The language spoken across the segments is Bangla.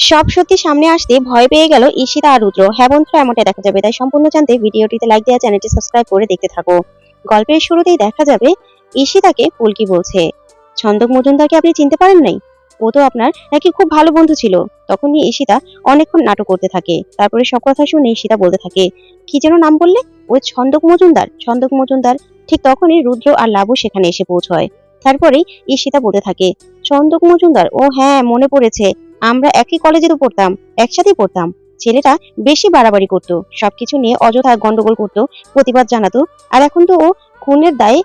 সব সত্যি সামনে আসতে ভয় পেয়ে গেল ঈশিতা আর রুদ্র। হ্যাঁ এমনটা দেখা যাবে। তাই সম্পূর্ণ জানতে ভিডিওটিতে লাইক দেওয়া চ্যানেলটি সাবস্ক্রাইব করে দেখতে থাকো। গল্পের শুরুতেই দেখা যাবে ঈশিতাকে পুলকি বলছে, ছন্দক মজুমদারকে আপনি চিনতে পারেন নাই? ও তো আপনার নাকি খুব ভালো বন্ধু ছিল। তখনই ঈশিতা অনেকক্ষণ নাটক করতে থাকে। তারপরে সব কথা শুনে ঈশিতা বলতে থাকে, কি যেন নাম বললে? ওই ছন্দক মজুমদার। ছন্দক মজুমদার। ঠিক তখনই রুদ্র আর লাবু সেখানে এসে পৌঁছয়। তারপরেই ঈশিতা বলতে থাকে, ছন্দক মজুমদার? ও হ্যাঁ মনে পড়েছে। আমরা একই কলেজে তো পড়তাম, একসাথেই পড়তাম। ছেলেটা বেশি বাড়াবাড়ি করতো, সবকিছু নিয়ে অযথা গন্ডগোল করতো, প্রতিবাদ জানাতো, আর এখন তো ও খুনের দায়ে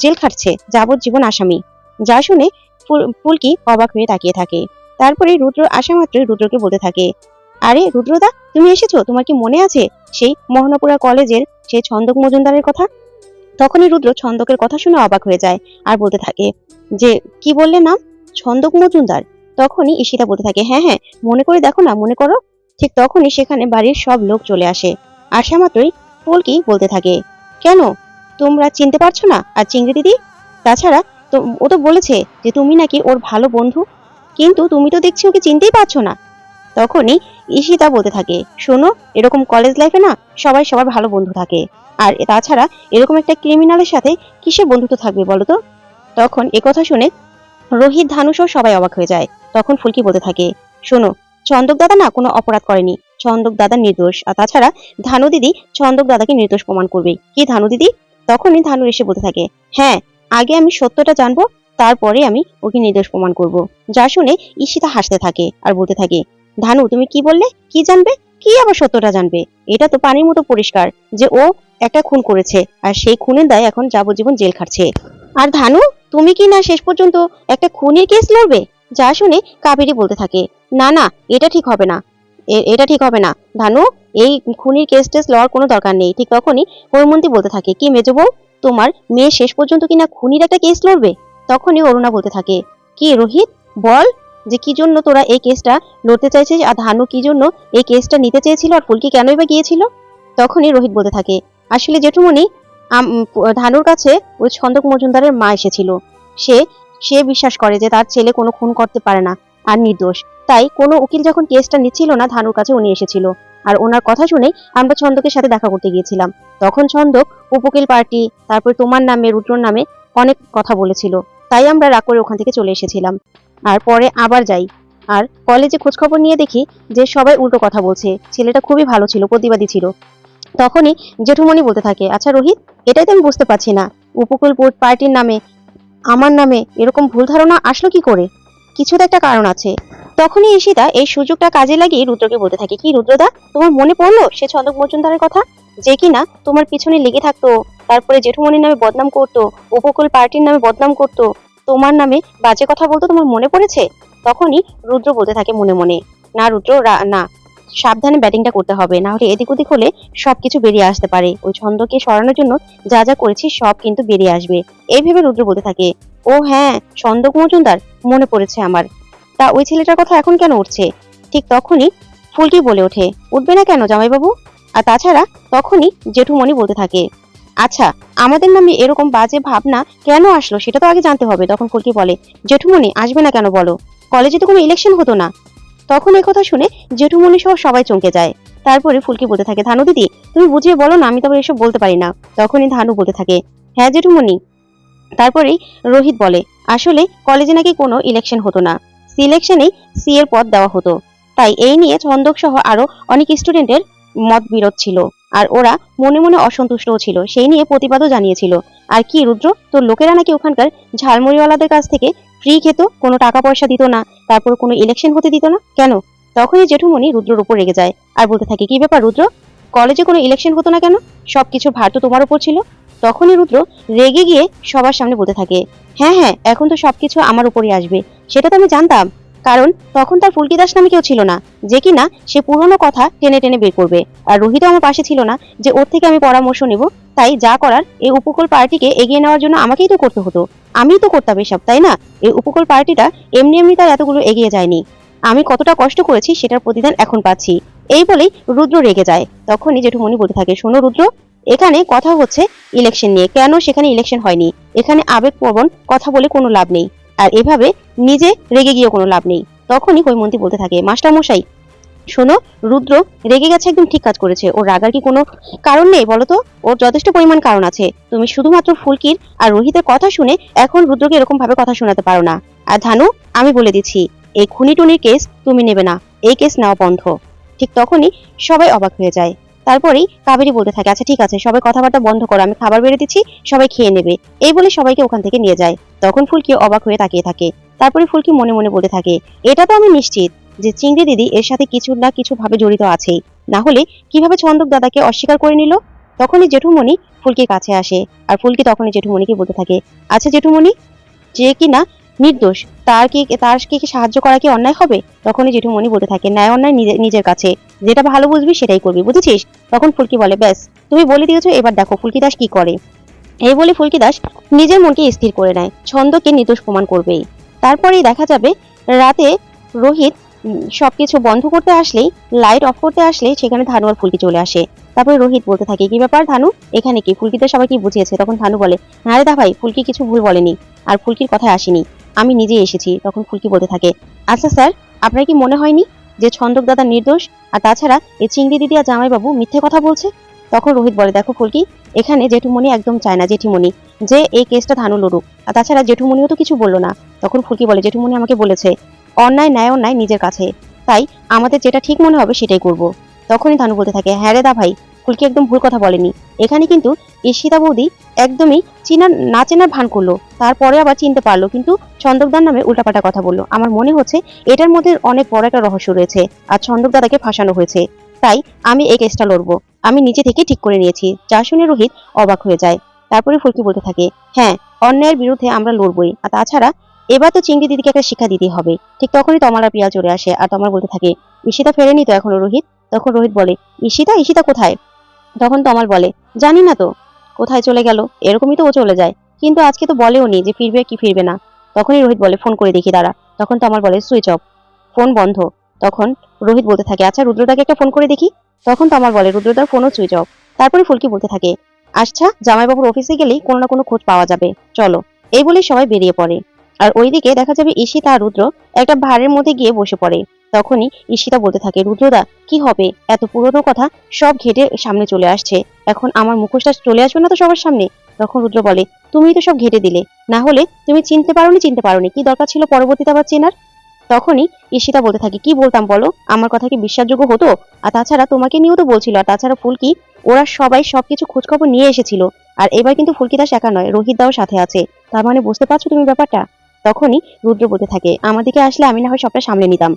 জেল খাটছে, যাবজ্জীবন আসামি। যা শুনে ফুল- ফুলকি অবাক হয়ে তাকিয়ে থাকে। তারপরে রুদ্র আসা মাত্রই রুদ্রকে বলতে থাকে, আরে রুদ্রদা, তুমি এসেছ? তোমার কি মনে আছে সেই মোহনাপুরা কলেজের সেই ছন্দক মজুমদারের কথা? তখনই রুদ্র ছন্দকের কথা শুনে অবাক হয়ে যায়, আর বলতে থাকে, যে, কি বললে নাম? ছন্দক মজুমদার? তখনই ঈশিতা বলতে থাকে হ্যাঁ হ্যাঁ মনে করে দেখো না, মনে করো? ঠিক তখনই সেখানে বাড়ির সব লোক চলে আসে। আসা মাত্রই ফুলকি বলতে থাকে, কেন? তোমরা চিনতে পারছ না? আর চিংড়ি দিদি? তাছাড়া তো, ও তো বলেছে যে, তুমি নাকি ওর ভালো বন্ধু, কিন্তু তুমি তো দেখছি ওকে চিনতেই পারছ না। তখনই ঈশিতা বলতে থাকে, শোনো, এরকম কলেজ লাইফে না সবাই সবার ভালো বন্ধু থাকে। আর তাছাড়া এরকম একটা ক্রিমিনালের সাথে কিসে বন্ধুত্ব থাকবে বলো তো? তখন একথা শুনে রোহিত ধানুসহ সবাই অবাক হয়ে যায়। তখন ফুলকি বলতে থাকে, শোনো, চন্দক দাদা না কোনো অপরাধ করেনি। চন্দক দাদা নির্দোষ। আর তাছাড়া ধানু দিদি চন্দক দাদাকে নির্দোষ প্রমাণ করবে। কি ধানু দিদি? তখনই ধানু এসে বলতে থাকে হ্যাঁ আগে আমি সত্যটা জানব, তারপরে আমি ওকে নির্দোষ প্রমাণ করব। যা শুনে ঈশিতা হাসতে থাকে আর বলতে থাকে, ধানু, তুমি কি বললে? কি জানবে? কি আবার সত্যটা জানবে? এটা তো পানির মতো পরিষ্কার যে ও একটা খুন করেছে, আর সেই খুনের দায় এখন যাবজ্জীবন জেল খাটছে। আর ধানু, তুমি কি না শেষ পর্যন্ত একটা খুনের কেস লড়বে? যা শুনে কাবেরি বলতে থাকে, না না, এটা ঠিক হবে না। এটা ঠিক হবে না। ধানু, এই খুনির কেস টেস লওয়ার কোনো দরকার নেই। ঠিক তখনই হৈমন্তী বলতে থাকে, কি মেজো তোমার মেয়ে শেষ পর্যন্ত কিনা খুনির একটা কেস লড়বে? তখনই অরুণা বলতে থাকে, কি রোহিত, বল যে কি জন্য তোরা এই কেসটা লড়তে চাইছিস আর ধানু কি জন্য এই কেসটা নিতে চেয়েছিল আর ফুলকি কেনই বা গিয়েছিল? তখনই রোহিত বলতে থাকে, আসলে জেঠুমনি ধানুর কাছে ওই ছন্দক মজুমদারের মা এসেছিল। সে সে বিশ্বাস করে যে তার ছেলে কোনো খুন করতে পারে না, আর নির্দোষ। তাই কোনো উকিল যখন কেসটা নিচ্ছিল না, ধানুর কাছে উনি এসেছিল। আর ওনার কথা শুনেই আমরা ছন্দকের সাথে দেখা করতে গিয়েছিলাম। তখন ছন্দক উপকিল পার্টি, তারপর তোমার নামে, রুদ্রর নামে অনেক কথা বলেছিল। তাই আমরা রাগ করে ওখান থেকে চলে এসেছিলাম। আর পরে আবার যাই। আর কলেজে খোঁজখবর নিয়ে দেখি যে সবাই উল্টো কথা বলছে। ছেলেটা খুবই ভালো ছিল, প্রতিবাদী ছিল। তখনই জেঠুমণি বলতে থাকে আচ্ছা রোহিত, এটাই তো আমি বুঝতে পারছি না। উপকূল পার্টির নামে আমার নামে এরকম ভুল ধারণা আসলো কি করে? কিছু তো একটা কারণ আছে। তখনই ঈশিতা এই সুযোগটা কাজে লাগিয়ে রুদ্রকে বলতে থাকে, কি রুদ্রদা, তোমার মনে পড়ল সে ছন্দক মজুমদারের কথা? যে কিনা তোমার পিছনে লেগে থাকতো, তারপরে জেঠুমনির নামে বদনাম করতো, উপকূল পার্টির নামে বদনাম করতো, তোমার নামে বাজে কথা বলতো তোমার মনে পড়েছে? তখনই রুদ্র বলতে থাকে মনে মনে, না রুদ্র না। সাবধানে ব্যাটিংটা করতে হবে, না হলে এদিক ওদিক হলে সবকিছু বেরিয়ে আসতে পারে। ওই ছন্দকে সরানোর জন্য যা যা করেছি সব কিন্তু বেরিয়ে আসবে। এই ভেবে রুদ্র বলতে থাকে, ও হ্যাঁ ছন্দক মজুমদার মনে পড়েছে আমার। তা ওই ছেলেটার কথা এখন কেন উঠছে? ঠিক তখনই ফুলকি বলে ওঠে, উঠবে না কেন জামাইবাবু? আর তাছাড়া তখনই জেঠুমণি বলতে থাকে আচ্ছা আমাদের নামে এরকম বাজে ভাবনা কেন আসলো সেটা তো আগে জানতে হবে। তখন ফুলকি বলে, জেঠুমণি, আসবে না কেন বলো? কলেজে তো কোনো ইলেকশন হতো না। তখন কথা শুনে জেঠুমণি সহ সবাই চমকে যায়। তারপরে ফুলকি বলতে থাকে, ধানু দিদি, তুমি বুঝিয়ে বলো না, আমি তবে এসব বলতে পারি না। তখনই ধানু বলতে থাকে হ্যাঁ জেঠুমণি। তারপরেই রোহিত বলে, আসলে কলেজে নাকি কোনো ইলেকশন হতো না। সিলেকশনেই সি এর পদ দেওয়া হতো। তাই এই নিয়ে ছন্দক সহ আরও অনেক স্টুডেন্টের মত বিরোধ ছিল। আর ওরা মনে মনে অসন্তুষ্টও ছিল। সেই নিয়ে প্রতিবাদও জানিয়েছিল। আর কি, রুদ্র? তোর লোকেরা নাকি ওখানকার ঝালমুড়িওয়ালাদের কাছ থেকে ফ্রি খেত, কোনো টাকা পয়সা দিত না, তারপর কোনো ইলেকশন হতে দিত না। কেন? তখনই জেঠুমণি রুদ্রর উপর রেগে যায় আর বলতে থাকে, কি ব্যাপার রুদ্র? কলেজে কোনো ইলেকশন হতো না কেন? সবকিছু ভার তো তোমার উপর ছিল। তখনই রুদ্র রেগে গিয়ে সবার সামনে বলতে থাকে হ্যাঁ হ্যাঁ এখন তো সবকিছু আমার উপরই আসবে। সেটা তো আমি জানতাম। কারণ তখন তার ফুলকি দাস নামে কেউ ছিল না। যে কিনা সে পুরনো কথা টেনে টেনে বের করবে। আর রোহিত আমার পাশে ছিল না যে ওর থেকে আমি পরামর্শ নেব। তাই যা করার এই উপকূল পার্টিকে এগিয়ে নেওয়ার জন্য আমাকেই তো করতে হতো। আমিই তো করতাম এসব, তাই না? এই উপকূল পার্টিটা এমনি এমনি তার এতগুলো এগিয়ে যায়নি। আমি কতটা কষ্ট করেছি সেটার প্রতিদান এখন পাচ্ছি। এই বলেই রুদ্র রেগে যায়। তখনই জেঠুমণি বলতে থাকে, শোনো রুদ্র, এখানে কথা হচ্ছে ইলেকশন নিয়ে। কেন সেখানে ইলেকশন হয়নি? এখানে আবেগপ্রবণ কথা বলে কোনো লাভ নেই। আর এভাবে নিজে রেগে গিয়ে কোনো লাভ নেই। তখনই কৈমন্তী বলতে থাকে মাস্টার মশাই শোনো, রুদ্র রেগে গেছে একদম ঠিক কাজ করেছে। ওর রাগার কি কোনো কারণ নেই বলো তো? ওর যথেষ্ট পরিমাণ কারণ আছে। তুমি শুধুমাত্র ফুলকির আর রোহিতের কথা শুনে এখন রুদ্রকে এরকম ভাবে কথা শোনাতে পারো না। আর ধানু, আমি বলে দিচ্ছি, এই খুনি টুনির কেস তুমি নেবে না। এই কেস নেওয়া বন্ধ। ঠিক তখনই সবাই অবাক হয়ে যায়। তারপরেই কাবেরী বলতে থাকে আচ্ছা ঠিক আছে, সবাই কথাবার্তা বন্ধ করো, আমি খাবার বেড়ে দিচ্ছি, সবাই খেয়ে নেবে। এই বলে সবাইকে ওখান থেকে নিয়ে যায়। তখন ফুলকি অবাক হয়ে তাকিয়ে থাকে। তারপরে ফুলকি মনে মনে বলতে থাকে, এটা তো আমি নিশ্চিত যে চিংড়ি দিদি এর সাথে কিছু না কিছু ভাবে জড়িত আছেই। না হলে কীভাবে ছন্দক দাদাকে অস্বীকার করে নিল? তখনই জেঠুমণি ফুলকির কাছে আসে আর ফুলকি তখনই জেঠুমণিকে বলতে থাকে আচ্ছা জেঠুমণি, যে কিনা নির্দোষ, তার কি তার কি সাহায্য করা কি অন্যায় হবে? তখনই জেঠুমণি বলতে থাকে, ন্যায় অন্যায় নিজে- নিজের কাছে। যেটা ভালো বুঝবি সেটাই করবি, বুঝেছিস? তখন ফুলকি বলে, ব্যাস, তুমি বলে দিয়েছ, এবার দেখো ফুলকি দাস কি করে? এই বলে ফুলকি দাস নিজের মনকে স্থির করে নেয়। ছন্দকে নির্দোষ প্রমাণ করবেই। তারপরেই দেখা যাবে রাতে রোহিত সবকিছু বন্ধ করতে আসলেই লাইট অফ করতে আসলেই সেখানে ধানু আর ফুলকি চলে আসে। তারপরে রোহিত বলতে থাকে, কি ব্যাপার ধানু? এখানে কি? ফুলকিতে সবাই কি বুঝিয়েছে? তখন ধানু বলে না রে দা ভাই ফুলকি কিছু ভুল বলেনি আর ফুলকির কথায় আসেনি। আমি নিজেই এসেছি। তখন ফুলকি বলতে থাকে আচ্ছা স্যার, আপনার কি মনে হয়নি যে ছন্দক দাদা নির্দোষ? আর তাছাড়া এই চিংড়ি দিদি আর জামাইবাবু মিথ্যে কথা বলছে? তখন রোহিত বলে, দেখো ফুলকি, এখানে জেঠুমণি একদম চায় না, জেঠিমণি, যে এই কেসটা ধানু লড়ুক। আর তাছাড়া জেঠুমণিও তো কিছু বলল না। তখন ফুলকি বলে, জেঠুমণি আমাকে বলেছে, অন্যায় ন্যায় অন্যায় নিজের কাছে। তাই আমাদের যেটা ঠিক মনে হবে সেটাই করব। তখনই ধানু বলতে থাকে হ্যাঁ রে দা ভাই, ফুলকি একদম ভুল কথা বলেনি। এখানে কিন্তু ঈশিতা বৌদি একদমই চিনার, না চেনার ভান করল। তারপরে আবার চিনতে পারল, কিন্তু ছন্দকদার নামে উল্টাপাল্টা কথা বলল। আমার মনে হচ্ছে এটার মধ্যে অনেক বড় একটা রহস্য রয়েছে, আর ছন্দক দাদাকে ফাঁসানো হয়েছে। তাই আমি এই কেসটা লড়বো। আমি নিজে থেকে ঠিক করে নিয়েছি। যা শুনে রোহিত অবাক হয়ে যায়। তারপরে ফুলকি বলতে থাকে হ্যাঁ অন্যায়ের বিরুদ্ধে আমরা লড়বই। আর তাছাড়া এবার তো চিংড়ি দিদিকে একটা শিক্ষা দিতে হবে। ঠিক তখনই তমাল প্রিয়া চলে আসে। আর তমাল বলতে থাকে, ঈশিতা ফেরেনি তো এখনও রোহিত? তখন রোহিত বলে, ঈশিতা ঈশিতা কোথায়? তখন তমাল বলে, জানি না তো। কোথায় চলে গেল? এরকমই তো ও চলে যায়। কিন্তু আজকে তো বলেও নি যে ফিরবে কি ফিরবে না। তখনই রোহিত বলে, ফোন করে দেখি, দাঁড়া। তখন তমাল বলে, সুইচ অফ। ফোন বন্ধ। তখন রোহিত বলতে থাকে আচ্ছা রুদ্রদাকে একটা ফোন করে দেখি। তখন তমাল বলে, রুদ্রদার ফোনও সুইচ অফ তারপরে ফুলকি বলতে থাকে আচ্ছা জামাইবাবুর অফিসে গেলেই কোনো না কোনো খোঁজ পাওয়া যাবে। চলো। এই বলেই সবাই বেরিয়ে পড়ে। আর ওইদিকে দেখা যাবে ঈশিতা আর রুদ্র একটা ভাড়ের মধ্যে গিয়ে বসে পড়ে। তখনই ঈশিতা বলতে থাকে, রুদ্রদা, কি হবে? এত পুরনো কথা সব ঘেটে সামনে চলে আসছে। এখন আমার মুখোশটা চলে আসবে না তো সবার সামনে? তখন রুদ্র বলে তুমি তো সব ঘেটে দিলে। না হলে তুমি চিনতে পারোনি চিনতে পারোনি। কি দরকার ছিল পরবর্তীতে আবার চেনার? তখনই ঈশিতা বলতে থাকে, কি বলতাম বলো? আমার কথা কি বিশ্বাসযোগ্য হতো? আর তাছাড়া তোমাকে নিয়েও তো বলছিল, আর তাছাড়া ফুলকি, ওরা সবাই সবকিছু খোঁজখবর নিয়ে এসেছিল। আর এবার কিন্তু ফুলকি দাস একা নয়, রোহিত দাও সাথে আছে। তার মানে বুঝতে পারছ তুমি ব্যাপারটা? তখনই রুদ্র বলতে থাকে, আমাদেরকে আসলে আমি না হয় সবটা সামলে নিতাম।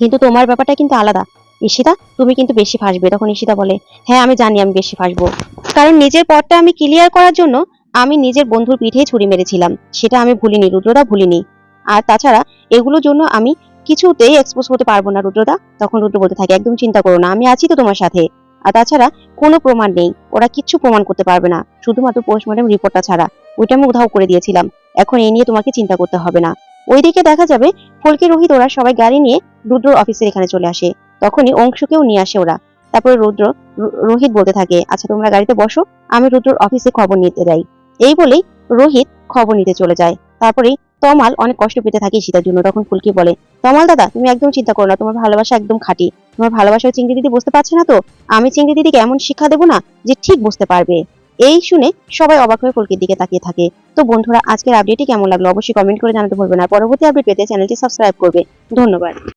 কিন্তু তোমার ব্যাপারটা কিন্তু আলাদা। ঈশিতা তুমি কিন্তু বেশি ফাঁসবে। তখন ঈশিতা বলে হ্যাঁ আমি জানি আমি বেশি ফাঁসবো। কারণ নিজের পথটা আমি ক্লিয়ার করার জন্য আমি নিজের বন্ধুর পিঠেই ছুরি মেরেছিলাম। সেটা আমি ভুলিনি, রুদ্রদা ভুলিনি। আর তাছাড়া এগুলোর জন্য আমি কিছুতেই এক্সপোজ হতে পারব না, রুদ্রদা। তখন রুদ্র বলতে থাকে, একদম চিন্তা করো না, আমি আছি তো তোমার সাথে। আর তাছাড়া কোনো প্রমাণ নেই, ওরা কিচ্ছু প্রমাণ করতে পারবে না, শুধুমাত্র পোস্টমর্টম রিপোর্টটা ছাড়া। ওইটা আমি উধাও করে দিয়েছিলাম, এখন এই নিয়ে তোমাকে চিন্তা করতে হবে না। ওইদিকে দেখা যাবে, ফুলকি রোহিত ওরা সবাই গাড়ি নিয়ে রুদ্রর অফিসের এখানে চলে আসে, তখনই অংশকেও নিয়ে আসে ওরা। তারপরে রুদ্র রোহিত বলতে থাকে আচ্ছা তোমরা গাড়িতে বসো, আমি রুদ্রর অফিসে খবর নিতে যাই। এই বলেই রোহিত খবর নিতে চলে যায়। তারপরেই তমাল অনেক কষ্ট পেতে থাকে সীতার জন্য। তখন ফুলকি বলে, তমাল দাদা, তুমি একদম চিন্তা করো না, তোমার ভালোবাসা একদম খাঁটি। তোমার ভালোবাসা চিংড়ি দিদি বুঝতে পারছে না তো? আমি চিংড়ি দিদিকে এমন শিক্ষা দেবো না যে ঠিক বুঝতে পারবে। এই শুনে সবাই অবাক হয়ে ফুলকির দিকে তাকিয়ে থাকে। তো বন্ধুরা, আজকের আপডেটটি কেমন লাগল অবশ্যই কমেন্ট করে জানাতে ভুলবে না। পরবর্তী আপডেট পেতে চ্যানেলটি সাবস্ক্রাইব করবে। ধন্যবাদ।